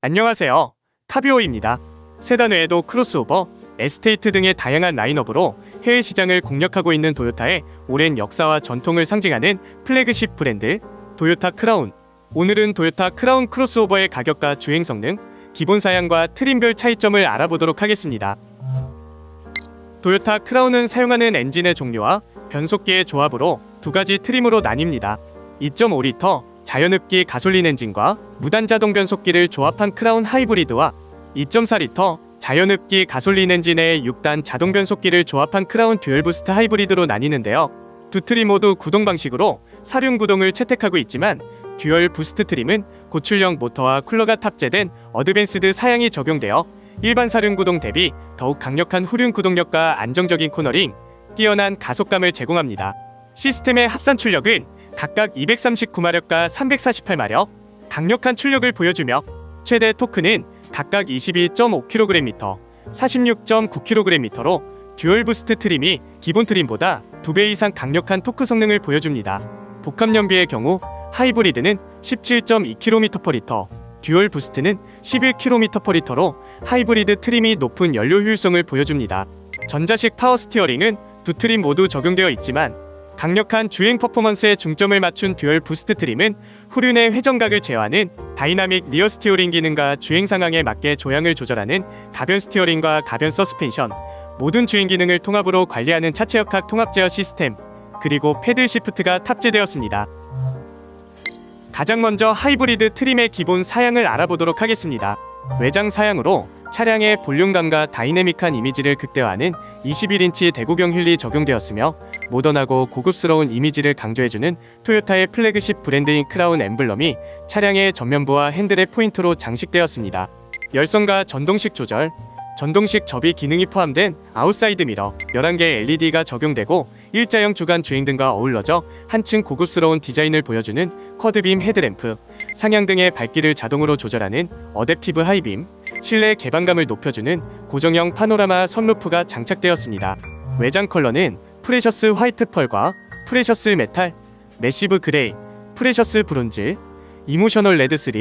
안녕하세요. 카비오입니다. 세단 외에도 크로스오버, 에스테이트 등의 다양한 라인업으로 해외 시장을 공략하고 있는 도요타의 오랜 역사와 전통을 상징하는 플래그십 브랜드 도요타 크라운. 오늘은 도요타 크라운 크로스오버의 가격과 주행 성능, 기본 사양과 트림별 차이점을 알아보도록 하겠습니다. 도요타 크라운은 사용하는 엔진의 종류와 변속기의 조합으로 두 가지 트림으로 나뉩니다. 2.5리터 자연흡기 가솔린 엔진과 무단 자동 변속기를 조합한 크라운 하이브리드와 2.4리터 자연흡기 가솔린 엔진의 6단 자동 변속기를 조합한 크라운 듀얼 부스트 하이브리드로 나뉘는데요. 두 트림 모두 구동 방식으로 사륜 구동을 채택하고 있지만 듀얼 부스트 트림은 고출력 모터와 쿨러가 탑재된 어드밴스드 사양이 적용되어 일반 사륜 구동 대비 더욱 강력한 후륜 구동력과 안정적인 코너링, 뛰어난 가속감을 제공합니다. 시스템의 합산 출력은 각각 239마력과 348마력, 강력한 출력을 보여주며 최대 토크는 각각 22.5kgm, 46.9kgm로 듀얼 부스트 트림이 기본 트림보다 2배 이상 강력한 토크 성능을 보여줍니다. 복합 연비의 경우 하이브리드는 17.2km/L, 듀얼 부스트는 11km/L로 하이브리드 트림이 높은 연료 효율성을 보여줍니다. 전자식 파워 스티어링은 두 트림 모두 적용되어 있지만 강력한 주행 퍼포먼스에 중점을 맞춘 듀얼 부스트 트림은 후륜의 회전각을 제어하는 다이나믹 리어 스티어링 기능과 주행 상황에 맞게 조향을 조절하는 가변 스티어링과 가변 서스펜션, 모든 주행 기능을 통합으로 관리하는 차체 역학 통합 제어 시스템, 그리고 패들 시프트가 탑재되었습니다. 가장 먼저 하이브리드 트림의 기본 사양을 알아보도록 하겠습니다. 외장 사양으로 차량의 볼륨감과 다이내믹한 이미지를 극대화하는 21인치 대구경 휠이 적용되었으며 모던하고 고급스러운 이미지를 강조해주는 토요타의 플래그십 브랜드인 크라운 엠블럼이 차량의 전면부와 핸들의 포인트로 장식되었습니다. 열선과 전동식 조절, 전동식 접이 기능이 포함된 아웃사이드 미러, 11개의 LED가 적용되고 일자형 주간 주행 등과 어울러져 한층 고급스러운 디자인을 보여주는 쿼드빔 헤드램프, 상향 등의 밝기를 자동으로 조절하는 어댑티브 하이빔, 실내 개방감을 높여주는 고정형 파노라마 선루프가 장착되었습니다. 외장 컬러는 프레셔스 화이트 펄과 프레셔스 메탈, 매시브 그레이, 프레셔스 브론즈, 이모셔널 레드 3,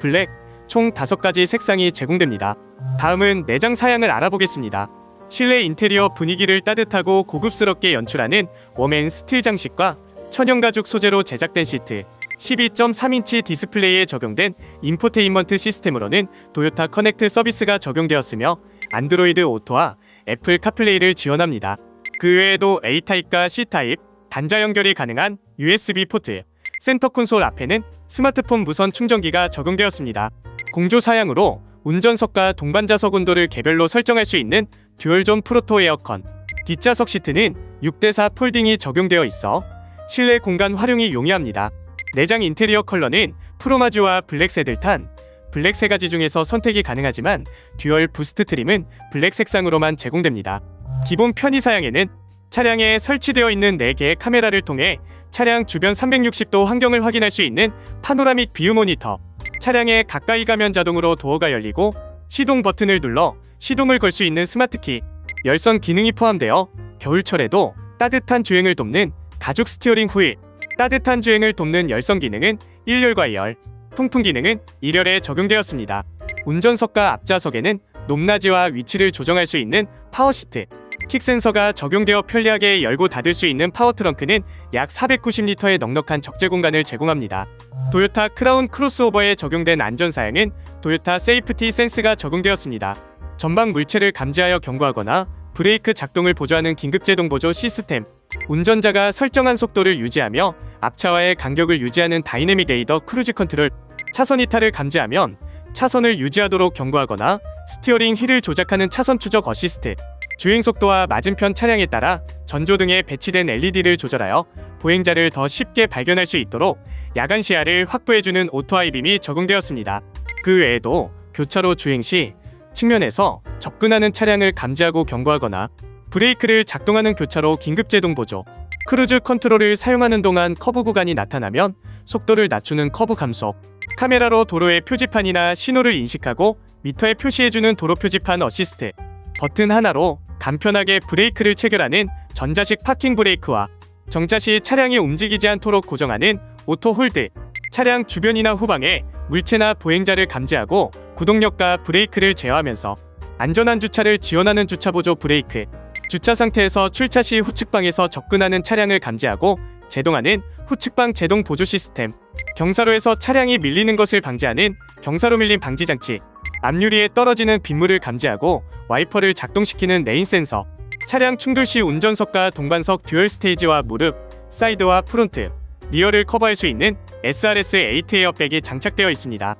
블랙 총 5가지 색상이 제공됩니다. 다음은 내장 사양을 알아보겠습니다. 실내 인테리어 분위기를 따뜻하고 고급스럽게 연출하는 웜앤 스틸 장식과 천연 가죽 소재로 제작된 시트, 12.3인치 디스플레이에 적용된 인포테인먼트 시스템으로는 도요타 커넥트 서비스가 적용되었으며 안드로이드 오토와 애플 카플레이를 지원합니다. 그 외에도 A타입과 C타입, 단자 연결이 가능한 USB 포트, 센터 콘솔 앞에는 스마트폰 무선 충전기가 적용되었습니다. 공조 사양으로 운전석과 동반자석 온도를 개별로 설정할 수 있는 듀얼존 프로토 에어컨, 뒷좌석 시트는 6대4 폴딩이 적용되어 있어 실내 공간 활용이 용이합니다. 내장 인테리어 컬러는 프로마주와 블랙 세들탄, 블랙 세 가지 중에서 선택이 가능하지만 듀얼 부스트 트림은 블랙 색상으로만 제공됩니다. 기본 편의 사양에는 차량에 설치되어 있는 4개의 카메라를 통해 차량 주변 360도 환경을 확인할 수 있는 파노라믹 뷰 모니터, 차량에 가까이 가면 자동으로 도어가 열리고 시동 버튼을 눌러 시동을 걸 수 있는 스마트키, 열선 기능이 포함되어 겨울철에도 따뜻한 주행을 돕는 가죽 스티어링 후일, 따뜻한 주행을 돕는 열선 기능은 1열과 2열, 통풍 기능은 1열에 적용되었습니다. 운전석과 앞좌석에는 높낮이와 위치를 조정할 수 있는 파워 시트, 킥 센서가 적용되어 편리하게 열고 닫을 수 있는 파워 트렁크는 약 490리터의 넉넉한 적재 공간을 제공합니다. 도요타 크라운 크로스오버에 적용된 안전 사양은 도요타 세이프티 센스가 적용되었습니다. 전방 물체를 감지하여 경고하거나 브레이크 작동을 보조하는 긴급 제동 보조 시스템, 운전자가 설정한 속도를 유지하며 앞차와의 간격을 유지하는 다이내믹 레이더 크루즈 컨트롤, 차선 이탈을 감지하면 차선을 유지하도록 경고하거나 스티어링 휠을 조작하는 차선 추적 어시스트, 주행 속도와 맞은편 차량에 따라 전조 등에 배치된 LED를 조절하여 보행자를 더 쉽게 발견할 수 있도록 야간 시야를 확보해주는 오토 하이빔이 적용되었습니다. 그 외에도 교차로 주행 시 측면에서 접근하는 차량을 감지하고 경고하거나 브레이크를 작동하는 교차로 긴급 제동 보조, 크루즈 컨트롤을 사용하는 동안 커브 구간이 나타나면 속도를 낮추는 커브 감속, 카메라로 도로의 표지판이나 신호를 인식하고 미터에 표시해주는 도로 표지판 어시스트, 버튼 하나로 간편하게 브레이크를 체결하는 전자식 파킹 브레이크와 정차 시 차량이 움직이지 않도록 고정하는 오토 홀드, 차량 주변이나 후방에 물체나 보행자를 감지하고 구동력과 브레이크를 제어하면서 안전한 주차를 지원하는 주차보조 브레이크, 주차 상태에서 출차 시 후측방에서 접근하는 차량을 감지하고 제동하는 후측방 제동 보조 시스템, 경사로에서 차량이 밀리는 것을 방지하는 경사로 밀림 방지 장치, 앞유리에 떨어지는 빗물을 감지하고 와이퍼를 작동시키는 레인 센서, 차량 충돌 시 운전석과 동반석 듀얼 스테이지와 무릎, 사이드와 프론트, 리어를 커버할 수 있는 SRS 8 에어백이 장착되어 있습니다.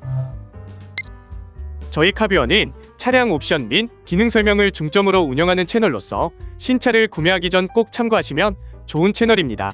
저희 카비어는 차량 옵션 및 기능 설명을 중점으로 운영하는 채널로서 신차를 구매하기 전 꼭 참고하시면 좋은 채널입니다.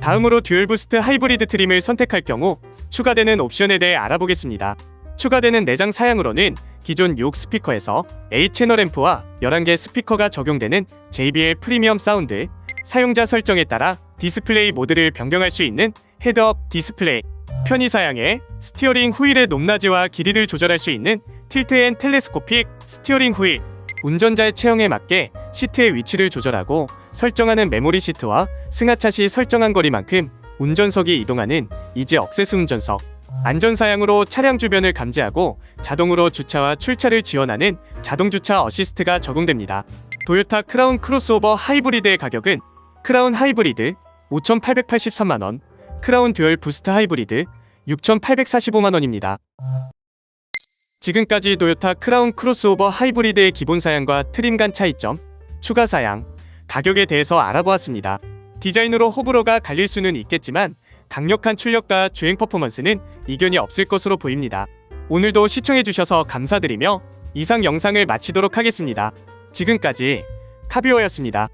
다음으로 듀얼 부스트 하이브리드 트림을 선택할 경우 추가되는 옵션에 대해 알아보겠습니다. 추가되는 내장 사양으로는 기존 6 스피커에서 A 채널 앰프와 11개 스피커가 적용되는 JBL 프리미엄 사운드, 사용자 설정에 따라 디스플레이 모드를 변경할 수 있는 헤드업 디스플레이, 편의 사양에 스티어링 후일의 높낮이와 길이를 조절할 수 있는 틸트 앤 텔레스코픽 스티어링 후일, 운전자의 체형에 맞게 시트의 위치를 조절하고 설정하는 메모리 시트와 승하차 시 설정한 거리만큼 운전석이 이동하는 이지 억세스 운전석, 안전사양으로 차량 주변을 감지하고 자동으로 주차와 출차를 지원하는 자동주차 어시스트가 적용됩니다. 도요타 크라운 크로스오버 하이브리드의 가격은 크라운 하이브리드 5,883만원, 크라운 듀얼 부스트 하이브리드 6,845만원입니다. 지금까지 도요타 크라운 크로스오버 하이브리드의 기본 사양과 트림 간 차이점, 추가 사양, 가격에 대해서 알아보았습니다. 디자인으로 호불호가 갈릴 수는 있겠지만 강력한 출력과 주행 퍼포먼스는 이견이 없을 것으로 보입니다. 오늘도 시청해주셔서 감사드리며 이상 영상을 마치도록 하겠습니다. 지금까지 카비오였습니다.